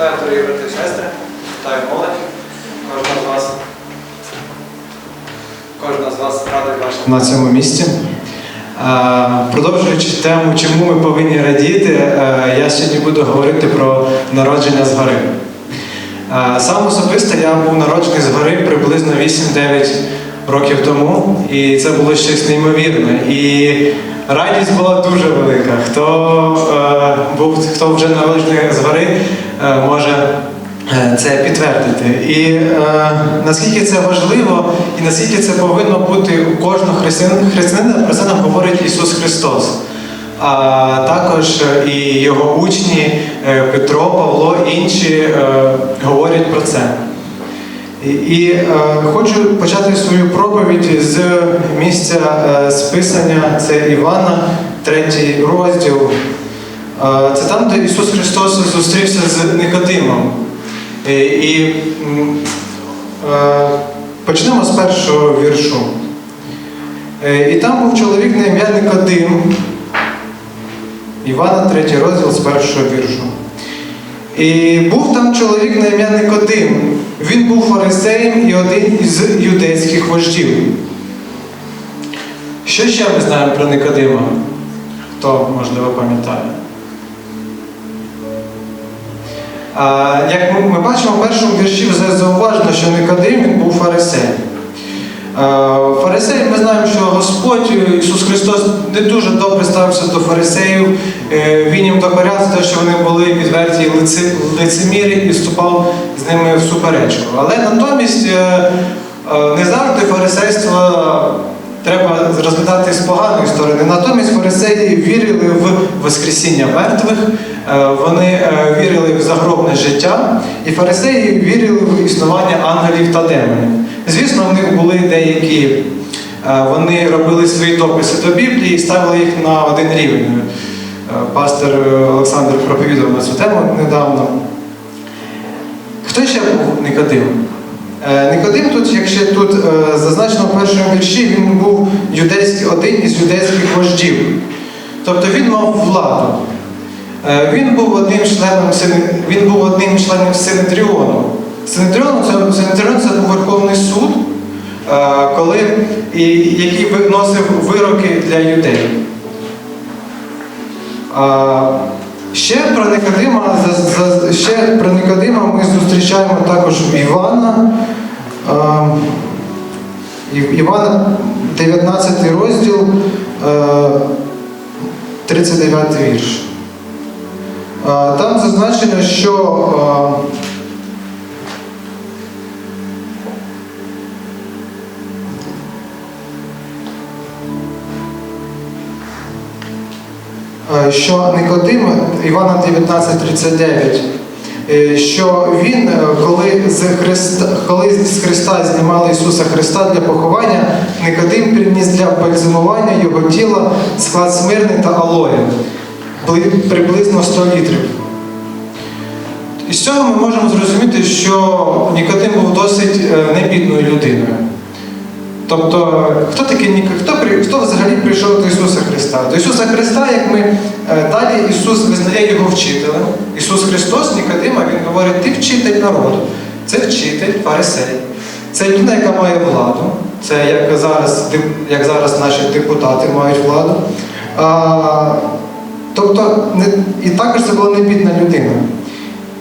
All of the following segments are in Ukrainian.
Вітаю, дорогі брати і сестри, вітаю молодь. Кожна з вас, кожна з вас радий бачити на цьому місці. Продовжуючи тему, чому ми повинні радіти, е, я сьогодні буду говорити про народження згори. Сам особисто я був народжений згори приблизно 8-9 років тому, і це було щось неймовірне. І радість була дуже велика. Хто е, був, хто вже народжений згори, е, може е, це підтвердити. І е, наскільки це важливо, і наскільки це повинно бути у кожного християнина, християнина про це нам говорить Ісус Христос. А також е, і його учні е, Петро, Павло, інші говорять про це. І, і е, хочу почати свою проповідь з місця е, списання, це Івана, третій розділ. Е, це там, де Ісус Христос зустрівся з Никодимом. І, і м, е, почнемо з першого віршу. Е, і там був чоловік на ім'я Никодим. Івана, третій розділ з першого віршу. І був там чоловік на ім'я Никодим. Він був фарисеєм і один із юдейських вождів. Що ще ми знаємо про Никодима? Хто, можливо, пам'ятає? Як ми, бачимо в першому вірші, вже зауважено, що Никодим він був фарисей. Е, Фарисеї ми знаємо, що Господь е, Ісус Христос не дуже добре ставився до фарисеїв. Е, Він їм докоряв те, що вони були відверті лице- лицемірі і вступав з ними в суперечку. Але натомість не завжди фарисейство треба розглядати з поганої сторони. Натомість фарисеї вірили в Воскресіння мертвих, вони вірили в загробне життя, і фарисеї вірили в існування ангелів та демонів. Звісно, в них були деякі, е, вони робили свої дописи до Біблії і ставили їх на один рівень. Е, Пастор Олександр проповідав на цю тему недавно. Хто ще був Никодим? Е, Никодим тут, якщо тут зазначено в першому вірші, він був юдейський, один із юдейських вождів. Тобто він мав владу. Він був одним членом він був одним членом Синедріону. Синедріон це, був Верховний суд, е, коли, і, який виносив вироки для. А, Ще про Никодима, ще про Никодима ми зустрічаємо також Івана. Ів- Івана 19 розділ, е, 39 вірш. Там зазначено, що що Никодим, Івана 19.39, е, що він, е, коли з, Христа, коли з Христа знімали Ісуса Христа для поховання, Никодим приніс для бальзамування його тіла склад смирни та алої, приблизно 100 літрів. Із цього ми можемо зрозуміти, що Нікодим був досить е, небідною людиною. Тобто, хто такий Ніко- хто, хто взагалі прийшов до Ісуса Христа? До Ісуса Христа, як ми е, далі Ісус визнає його вчителем. Ісус Христос, Нікодима, Він говорить, ти вчитель народу. Це вчитель, фарисей. Це людина, яка має владу. Це як зараз, як зараз наші депутати мають владу. А, тобто, і також це була небідна людина.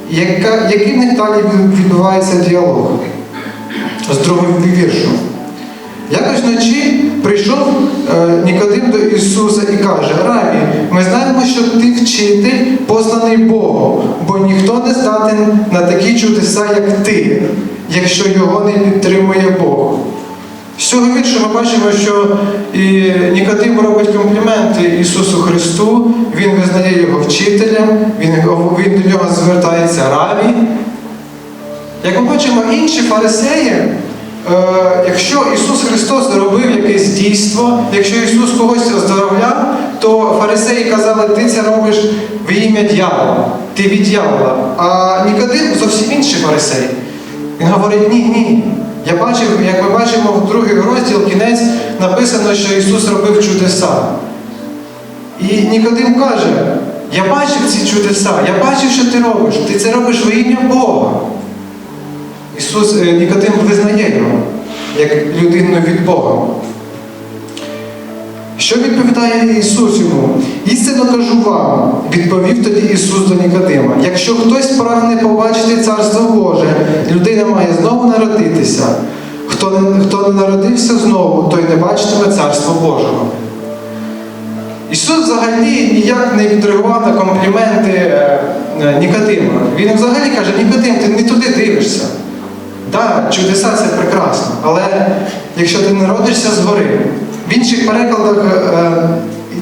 Яка, який в них далі відбувається діалог з другим віршом? Якось вночі прийшов е, Нікодим до Ісуса і каже: Рабі, ми знаємо, що ти вчитель, посланий Богом, бо ніхто не здатен на такі чудеса, як ти, якщо його не підтримує Бог. З цього віршу ми бачимо, що і Нікодим робить компліменти Ісусу Христу, Він визнає його вчителем, Він, він до нього звертається раві. Як ми бачимо, інші фарисеї, якщо Ісус Христос робив якесь дійство, якщо Ісус когось оздоровляв, то фарисеї казали, ти це робиш в ім'я дьявола, ти від дьявола. А Нікодим зовсім інший фарисей. Він говорить, ні, ні. Я бачив, як ми бачимо в другий розділ, кінець написано, що Ісус робив чудеса. І Нікодим каже, я бачив ці чудеса, я бачив, що ти робиш. Ти це робиш во ім'я Бога. Ісус е, Нікодим визнає його як людину від Бога. Що відповідає Ісус йому? Істинно кажу вам, відповів тоді Ісус до Нікодима. Якщо хтось прагне побачити Царство Боже, людина має знову народитися. Хто не, хто не народився знову, той не бачитиме Царство Божого. Ісус взагалі ніяк не відреагував на компліменти е, е, Нікодима. Він взагалі каже, Нікодим, ти не туди дивишся. Так, чудеса це прекрасно, але якщо ти народишся згори, в інших перекладах е,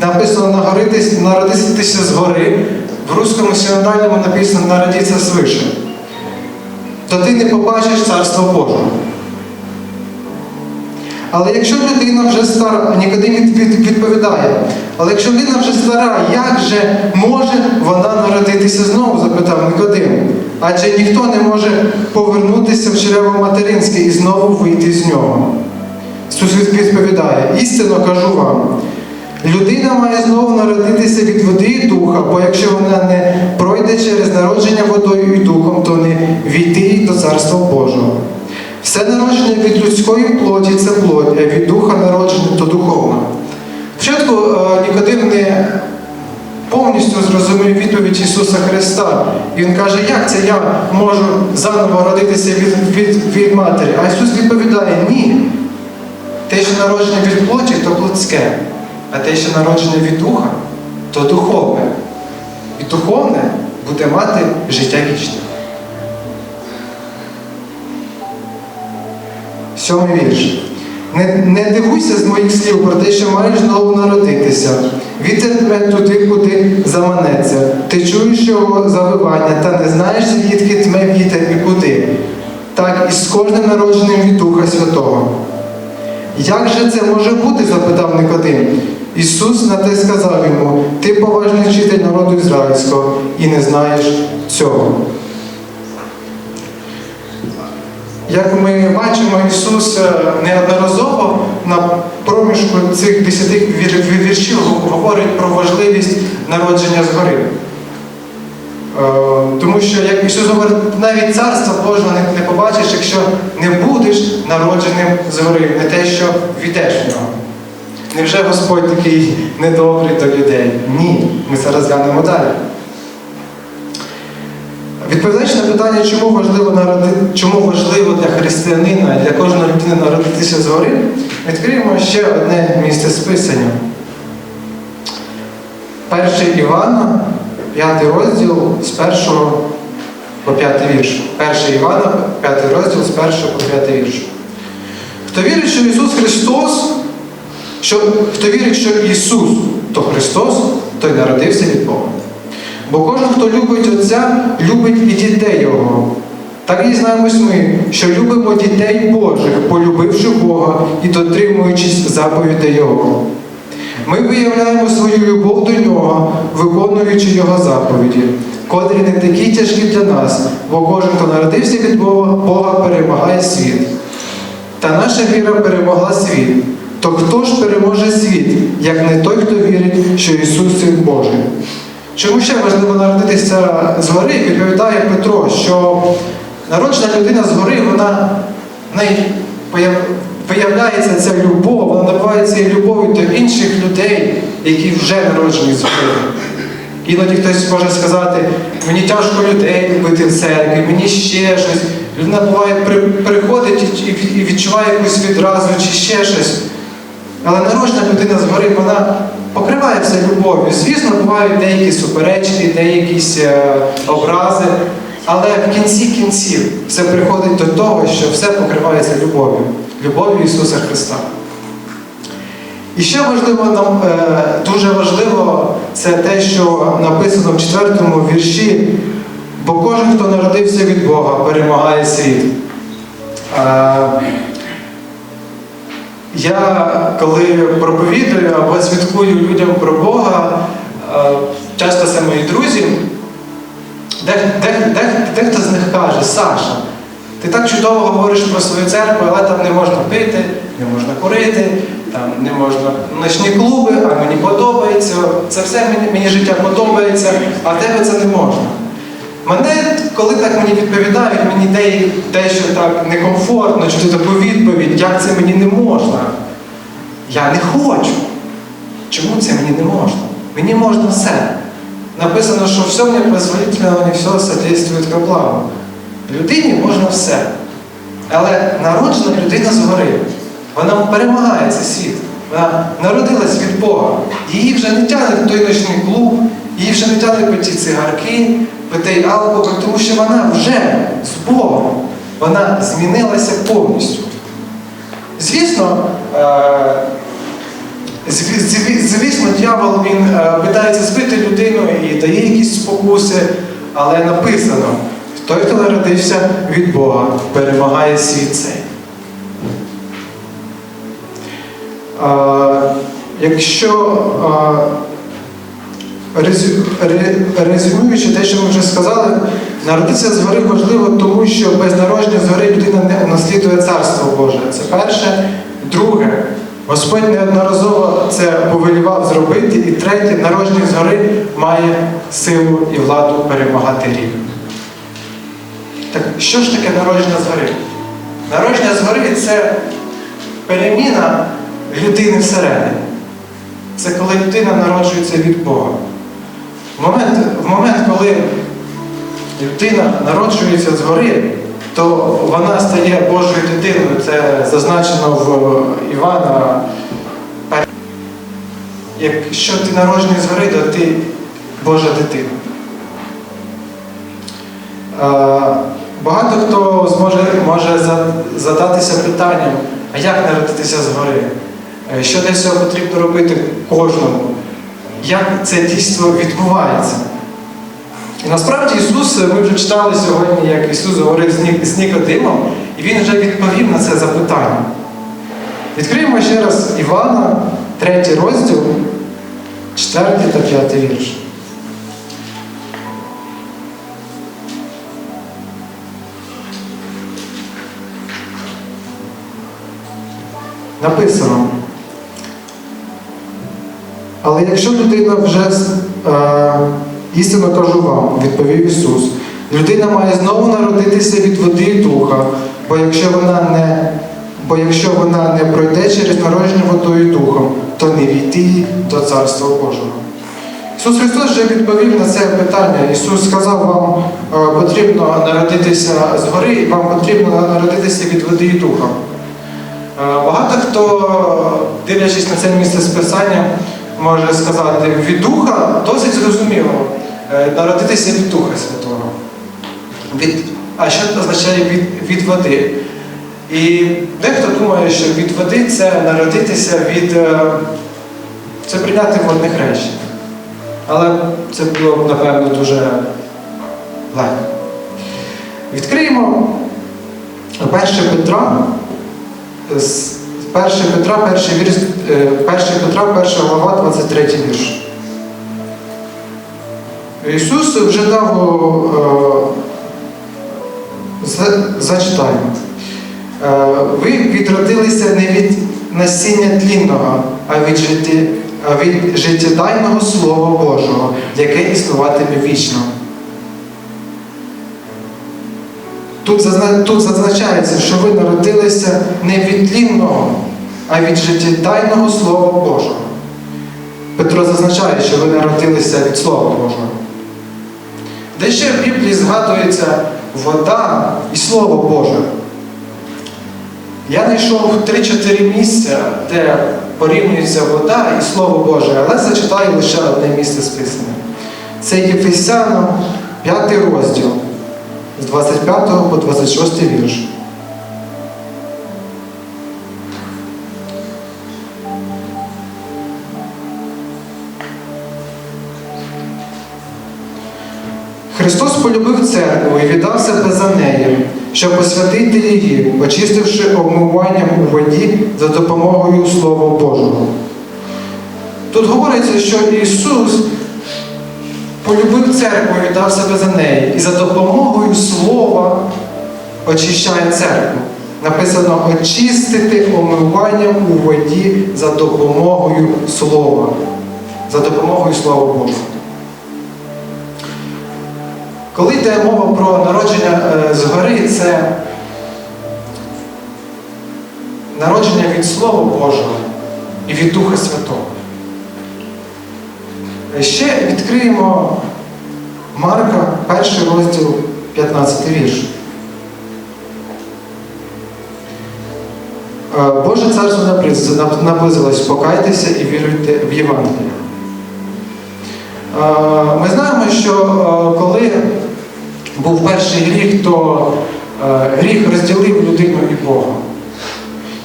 написано «нагоритись- народитися згори, в русскому синодальному написано народитися свише, то ти не побачиш Царство Боже. Але якщо людина вже стара, Нікодим від- від- відповідає, але якщо людина вже стара, як же може вона народитися знову? запитав Нікодим. Адже ніхто не може повернутися в чрево материнське і знову вийти з нього. Ісус відповідає, істинно кажу вам. Людина має знову народитися від води і духа, бо якщо вона не пройде через народження водою і духом, то не війти до Царства Божого. Все народження від людської плоті це плоть, а від духа народження то духовне. Спочатку е, Нікодим не повністю зрозумів відповідь Ісуса Христа. Він каже, як це я можу заново родитися від, від, від матері? А Ісус відповідає, ні. Те, що народження від плоті, то плотське, а те, що народження від духа, то духовне. І духовне буде мати життя вічне. Сьомий вірш. Не, не дивуйся з моїх слів про те, що маєш знову народитися. Вітер тме туди, куди заманеться. Ти чуєш його завивання, та не знаєш, звідки тме вітер і куди. Так і з кожним народженим від Духа Святого. Як же це може бути? запитав Никодим. Ісус на те сказав йому: Ти поважний вчитель народу ізраїльського і не знаєш цього. Як ми бачимо, Ісус е, неодноразово на проміжку цих десяти вір- вір- віршів говорить про важливість народження згори. Е, Тому що, як Ісус говорить, навіть царство Божого не, побачиш, якщо не будеш народженим згори, не те, що війдеш в нього. Невже Господь такий недобрий до людей? Ні. Ми це розглянемо далі. Відповідаючи на питання, чому важливо народи... чому важливо для християнина і для кожної людини народитися згори, відкриємо ще одне місце з Писання. Перший Івана, п'ятий розділ з першого по п'ятий вірш. Перший Івана, п'ятий розділ з першого по п'ятий вірш. Хто вірить, що Ісус Христос, що, хто вірить, що Ісус то Христос, той народився від Бога. Бо кожен, хто любить Отця, любить і дітей Його. Так і знаємось ми, що любимо дітей Божих, полюбивши Бога і дотримуючись заповідей Його. Ми виявляємо свою любов до Нього, виконуючи Його заповіді, котрі не такі тяжкі для нас, бо кожен, хто народився від Бога, Бога перемагає світ. Та наша віра перемогла світ. То хто ж переможе світ, як не той, хто вірить, що Ісус Син Божий? Чому ще важливо народитися згори, відповідає Петро, що народжена людина згори, вона в неї виявляється ця любов, вона набувається любов'ю до інших людей, які вже народжені згори. Іноді хтось може сказати, мені тяжко людей любити в церкві, мені ще щось. Людина буває приходить і відчуває якусь відразу чи ще щось. Але народжена людина згори, вона покриває все любов'ю. Звісно, бувають деякі суперечки, деякі е, образи, але в кінці кінців все приходить до того, що все покривається любов'ю, любов'ю Ісуса Христа. І ще важливо нам е, дуже важливо це те, що написано в четвертому вірші, бо кожен, хто народився від Бога, перемагає світ. Я коли проповідую або свідкую людям про Бога, е, часто це мої друзі, де- де- де- дехто з них каже, Саша, ти так чудово говориш про свою церкву, але там не можна пити, не можна курити, там не можна ночні клуби, а мені подобається. Це все мені, мені життя подобається, а тебе це не можна. Мене, коли так мені відповідають, мені де, дещо так некомфортно чути таку відповідь, як це мені не можна. Я не хочу. Чому це мені не можна? Мені можна все. Написано, що все мені позволительно, не все содействует ко благу. Людині можна все. Але народжена людина згори. Вона перемагає цей світ. Вона народилась від Бога. Її вже не тягне той ночний клуб, її вже не тягне ті цигарки, по той алкоголь, тому що вона вже з Богом. Вона змінилася повністю. Звісно, е, зві- зві- звісно, дьявол він е, питається збити людину і дає якісь спокуси, але написано, той, хто народився від Бога, перемагає світ цей. Е, Якщо резюмуючи те, що ми вже сказали, народитися згори важливо, тому що без народження згори людина не наслідує царство Боже. Це перше. Друге, Господь неодноразово це повелівав зробити. І третє, народження згори має силу і владу перемагати рік. Так що ж таке народження згори? Народження згори це переміна людини всередині. Це коли людина народжується від Бога. В момент, в момент, коли людина народжується згори, то вона стає Божою дитиною. Це зазначено в Івана. Якщо ти народжений згори, то ти Божа дитина. Е, Багато хто зможе може задатися питанням, а як народитися згори? Е, Що для цього потрібно робити кожному? Як це дійство відбувається? І насправді Ісус, ми вже читали сьогодні, як Ісус говорив з Нікодимом, і Він вже відповів на це запитання. Відкриємо ще раз Івана, третій розділ, четвертий та п'ятий вірш. Написано. Якщо людина вже е, істинно кажу вам, відповів Ісус, людина має знову народитися від води і духа, бо якщо вона не, бо якщо вона не пройде через народження водою і духом, то не війти до Царства Божого. Ісус Христос вже відповів на це питання. Ісус сказав, вам е, потрібно народитися згори, і вам потрібно народитися від води і духа. Е, Багато хто, дивлячись на це місце з Писання, може сказати, від Духа досить зрозуміло, е, народитися від Духа Святого. Від, а що це означає від, від води? І дехто думає, що від води це народитися від. е, це прийняти водних речей. Але це було б, напевно, дуже легко. Відкриємо 1 Петра, з 1 Петра, перший вірш, е, 1 Петра, 1 глава, 23 вірш. Ісус вже дав, е, за- зачитаємо. Е, Ви відродилися не від насіння тлінного, а від, житті, а від життєдайного Слова Божого, яке існуватиме вічно. Тут зазначається, що ви народилися не від тлінного, а від життєдайного Слова Божого. Петро зазначає, що ви народилися від Слова Божого. Де ще в Біблії згадується вода і Слово Боже. Я знайшов 3-4 місця, де порівнюється вода і Слово Боже, але зачитаю лише одне місце списане. Це Єфесянам 5 розділ з 25 по 26 вірш. Полюбив церкву і віддав себе за неї, щоб посвятити її, очистивши обмиванням у воді за допомогою Слова Божого. Тут говориться, що Ісус полюбив церкву і віддав себе за неї, і за допомогою Слова очищає церкву. написано очистити омиванням у воді за допомогою слова. За допомогою Слова Бога. Коли йде мова про народження е, згори, це народження від Слова Божого і від Духа Святого. Е, Ще відкриємо Марка, перший розділ, 15 вірш. Е, Боже царство наблиз- наблизилось, покайтеся і віруйте в Євангеліє. Е, Ми знаємо, що коли був перший гріх, то е, гріх розділив людину і Бога.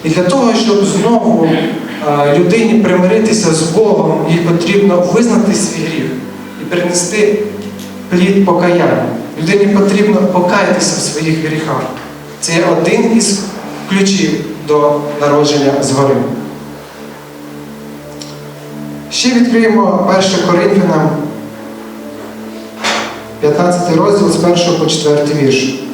І для того, щоб знову е, людині примиритися з Богом, їй потрібно визнати свій гріх і принести плід покаяння. Людині потрібно покаятися в своїх гріхах. Це є один із ключів до народження згори. Ще відкриємо 1 Коринфянам, 15 розділ з 1 по 4 вірш.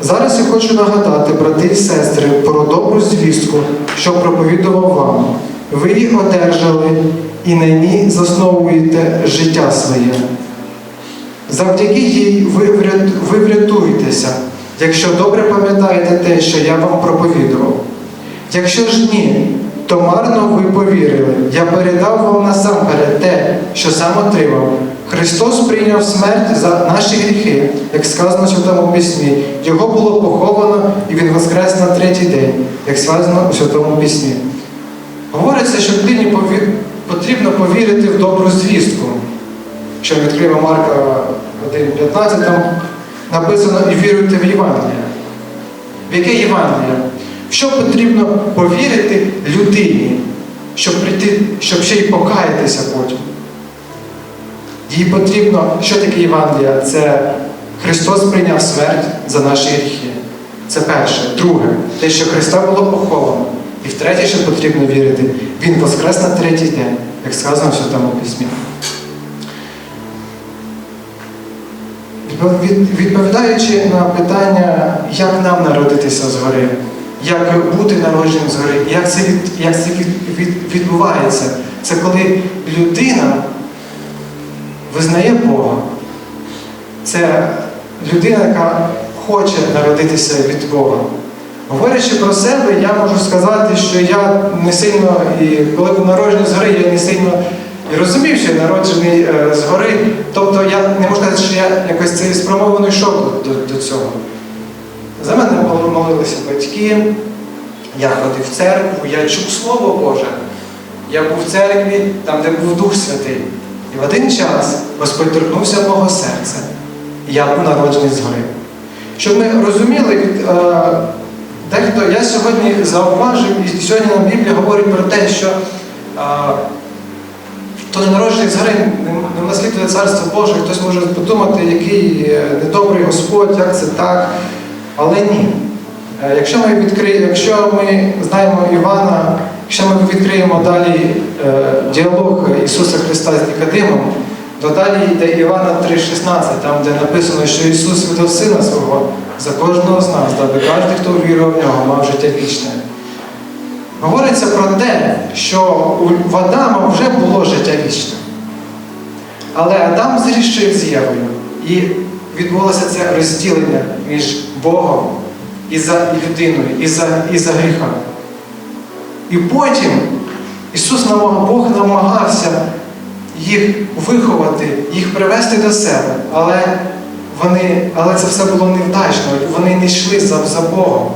Зараз я хочу нагадати, брати і сестри, про добру звістку, що проповідував вам. Ви її одержали і на ній засновуєте життя своє. Завдяки їй ви, врятуєтеся, якщо добре пам'ятаєте те, що я вам проповідував. Якщо ж ні, то марно ви повірили. Я передав вам насамперед те, що сам отримав. Христос прийняв смерть за наші гріхи, як сказано в Святому Письмі. Його було поховано, і Він воскрес на третій день, як сказано у Святому Письмі. Говориться, що людині пові- потрібно повірити в добру звістку. Якщо ми відкриємо Марка 1.15, там написано і віруйте в Євангеліє. В яке Євангеліє? Що потрібно повірити людині, щоб прийти, щоб ще й покаятися потім? Їй потрібно, що таке Євангелія? Це Христос прийняв смерть за наші гріхи. Це перше. Друге, те, що Христа було поховано. І втретє, що потрібно вірити, Він воскрес на третій день, як сказано в Святому Письмі. Відповідаючи на питання, як нам народитися згори, як бути народженим згори, як це, від, як це від, від, відбувається, це коли людина визнає Бога. Це людина, яка хоче народитися від Бога. Говорячи про себе, я можу сказати, що я не сильно, і коли був народжений згори, я не сильно і розумів, що я народжений е, згори. Тобто я не можу сказати, що я якось цей спромовано йшов до, до цього. За мене молилися батьки, я ходив в церкву, я чув Слово Боже. Я був в церкві, там, де був Дух Святий. І в один час Господь торкнувся мого серця, і я був народжений згори. Щоб ми розуміли, е, дехто я сьогодні зауважив, і сьогодні нам Біблія говорить про те, що е, хто не народжений згори, не, не наслідує царство Боже, хтось може подумати, який е, недобрий Господь, як це так. Але ні. Е, Якщо ми відкриємо, якщо ми знаємо Івана, якщо ми відкриємо далі е, діалог Ісуса Христа з Нікодимом, то далі йде Івана 3,16, там, де написано, що Ісус видав Сина свого за кожного з нас, даби кожен, хто вірував в нього, мав життя вічне. Говориться про те, що в Адама вже було життя вічне. Але Адам зрішив з Євою. І відбулося це розділення між Богом і за людиною, і за, і за гріхами. І потім Ісус Бог намагався їх виховати, їх привести до себе, але, вони, але це все було невдачно, вони не йшли за, за Богом.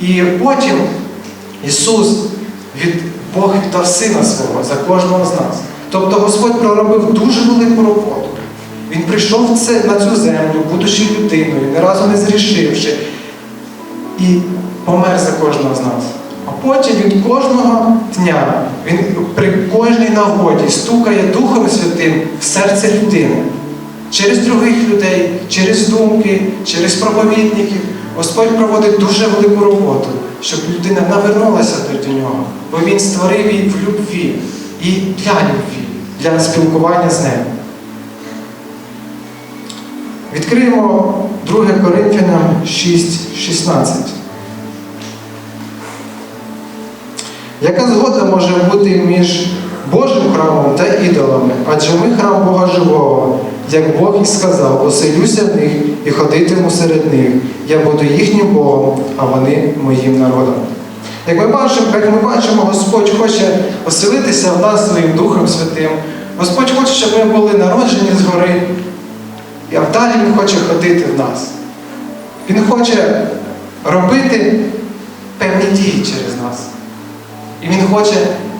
І потім Ісус від Бог віддав Сина свого за кожного з нас. Тобто Господь проробив дуже велику роботу. Він прийшов на цю землю, будучи людиною, ні разу не зрішивши, і помер за кожного з нас. А потім він кожного дня, він при кожній нагоді стукає Духом Святим в серце людини. Через других людей, через думки, через проповідників. Господь проводить дуже велику роботу, щоб людина навернулася до нього, бо Він створив її в любві і для любві, для спілкування з ним. Відкриємо 2 Коринфянам 6, 16. Яка згода може бути між Божим храмом та ідолами? Адже ми храм Бога живого, як Бог і сказав, оселюся в них і ходитиму серед них. Я буду їхнім Богом, а вони моїм народом. Як ми бачимо, як ми бачимо, Господь хоче оселитися в нас своїм Духом Святим. Господь хоче, щоб ми були народжені згори, і а далі Він хоче ходити в нас. Він хоче робити певні дії через нас. І Він хоче,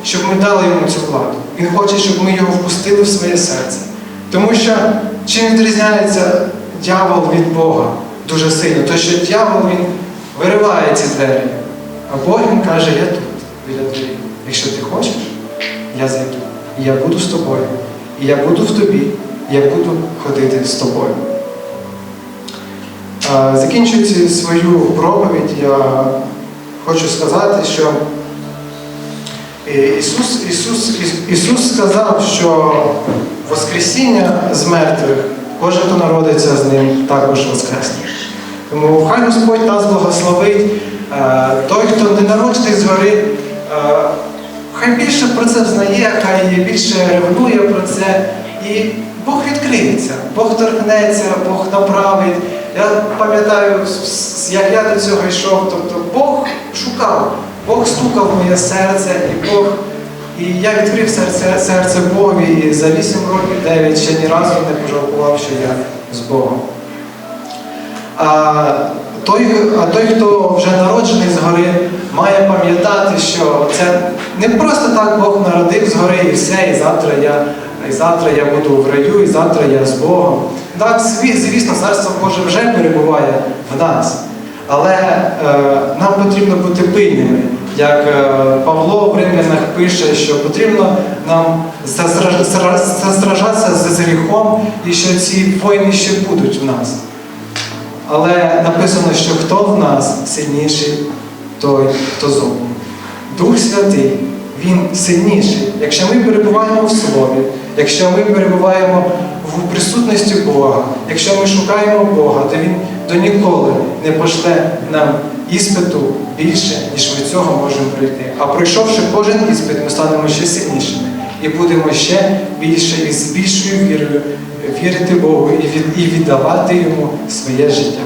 щоб ми дали йому цю владу. Він хоче, щоб ми його впустили в своє серце. Тому що чим відрізняється дьявол від Бога дуже сильно, то що дьявол він вириває ці двері, а Бог він каже, я тут, біля двері. Якщо ти хочеш, я зайду. І я буду з тобою. І я буду в тобі, я буду ходити з тобою. Закінчуючи свою проповідь, я хочу сказати, що Ісус, Ісус, Ісус- Ісус сказав, що Воскресіння з мертвих, кожен, хто народиться з ним, також воскресне. Тому хай Господь нас благословить. Е, Той, хто не народжений згори, е, хай більше про це знає, хай більше ревнує про це. І Бог відкриється, Бог торкнеться, Бог направить. Я пам'ятаю, як я до цього йшов, тобто Бог шукав, Бог стукав моє серце, і Бог. І я відкрив серце, серце Богові і за 8 років 9 ще ні разу не пожалкував, що я з Богом. А той, а той, хто вже народжений згори, має пам'ятати, що це не просто так Бог народив згори і все, і завтра я, завтра я буду в раю, і завтра я з Богом. Так, звісно, царство Боже вже перебуває в нас. Але е, нам потрібно бути пильними. Як е, Павло в Римлянах пише, що потрібно нам застра- застра- застражатися з гріхом і що ці воїни ще будуть в нас. Але написано, що хто в нас сильніший, той, хто зовні. Дух Святий, Він сильніший. Якщо ми перебуваємо в Слові, якщо ми перебуваємо в присутності Бога, якщо ми шукаємо Бога, то Він до ніколи не пошле нам іспиту більше, ніж ми цього можемо пройти. А пройшовши кожен іспит, ми станемо ще сильнішими і будемо ще більше і з більшою вірою вірити Богу і віддавати йому своє життя.